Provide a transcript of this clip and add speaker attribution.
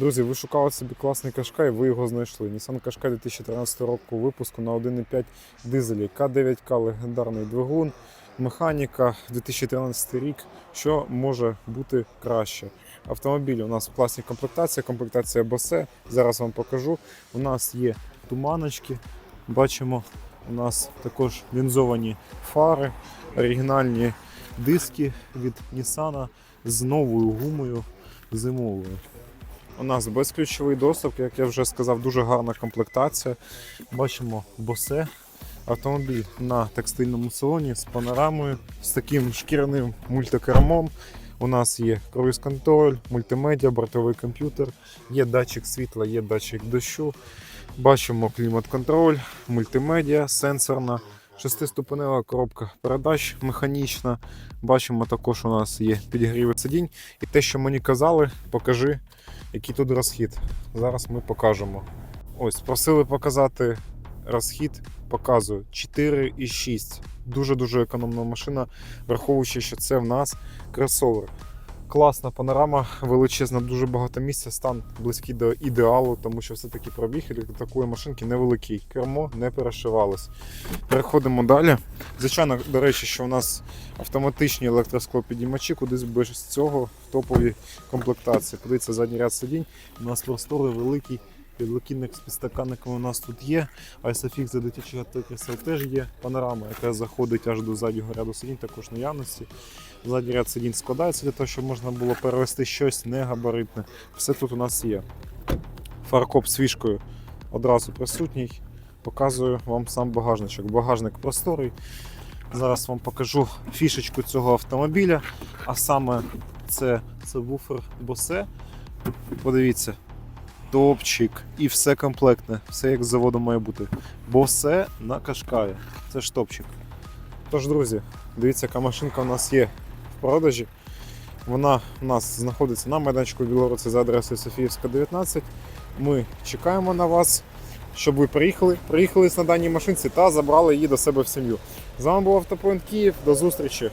Speaker 1: Друзі, ви шукали собі класний Qashqai, ви його знайшли. Nissan Qashqai 2013 року випуску на 1,5 дизелі. К9К легендарний двигун, механіка 2013 рік. Що може бути краще? Автомобіль у нас в класній комплектації, комплектація Bose. Зараз вам покажу. У нас є туманочки. Бачимо, у нас також лінзовані фари, оригінальні диски від Nissan з новою гумою зимовою. У нас безключовий доступ, як я вже сказав, дуже гарна комплектація. Бачимо босе. Автомобіль на текстильному салоні з панорамою, з таким шкіряним мультикермом. У нас є круїз-контроль, мультимедіа, бортовий комп'ютер, є датчик світла, є датчик дощу. Бачимо клімат-контроль, мультимедіа, сенсорна, шестиступенева коробка передач механічна. Бачимо також у нас є підігріви сидінь. І те, що мені казали, покажи, який тут розхід. Зараз ми покажемо. Ось, просили показати розхід, показую 4,6. Дуже-дуже економна машина, враховуючи, що це в нас кросовер. Класна панорама, величезна, дуже багато місця, стан близький до ідеалу, тому що все-таки пробіг такої машинки невеликий. Кермо не перешивалось. Переходимо далі. Звичайно, до речі, що у нас автоматичні електросклопідіймачі, кудись без цього в топовій комплектації. Подивіться задній ряд сидінь. У нас простори великий. Підлокітник з підстаканником у нас тут є. ISOFIX для дитячих крісел теж є. Панорама, яка заходить аж до заднього ряду сидінь, також наявності. Задній ряд сидінь складається для того, щоб можна було перевести щось негабаритне. Все тут у нас є. Фаркоп з фішкою одразу присутній. Показую вам сам багажничок. Багажник просторий. Зараз вам покажу фішечку цього автомобіля. А саме це сабвуфер Bose. Подивіться, топчик і все комплектне, все як з заводу має бути. Bose на Кашкаї. Це ж топчик. Тож, друзі, дивіться, яка машинка у нас є в продажі. Вона у нас знаходиться на майданчику Білоруси за адресою Софіївська, 19. Ми чекаємо на вас, щоб ви приїхали, приїхали на даній машинці та забрали її до себе в сім'ю. З вами був Автопоінт Київ. До зустрічі!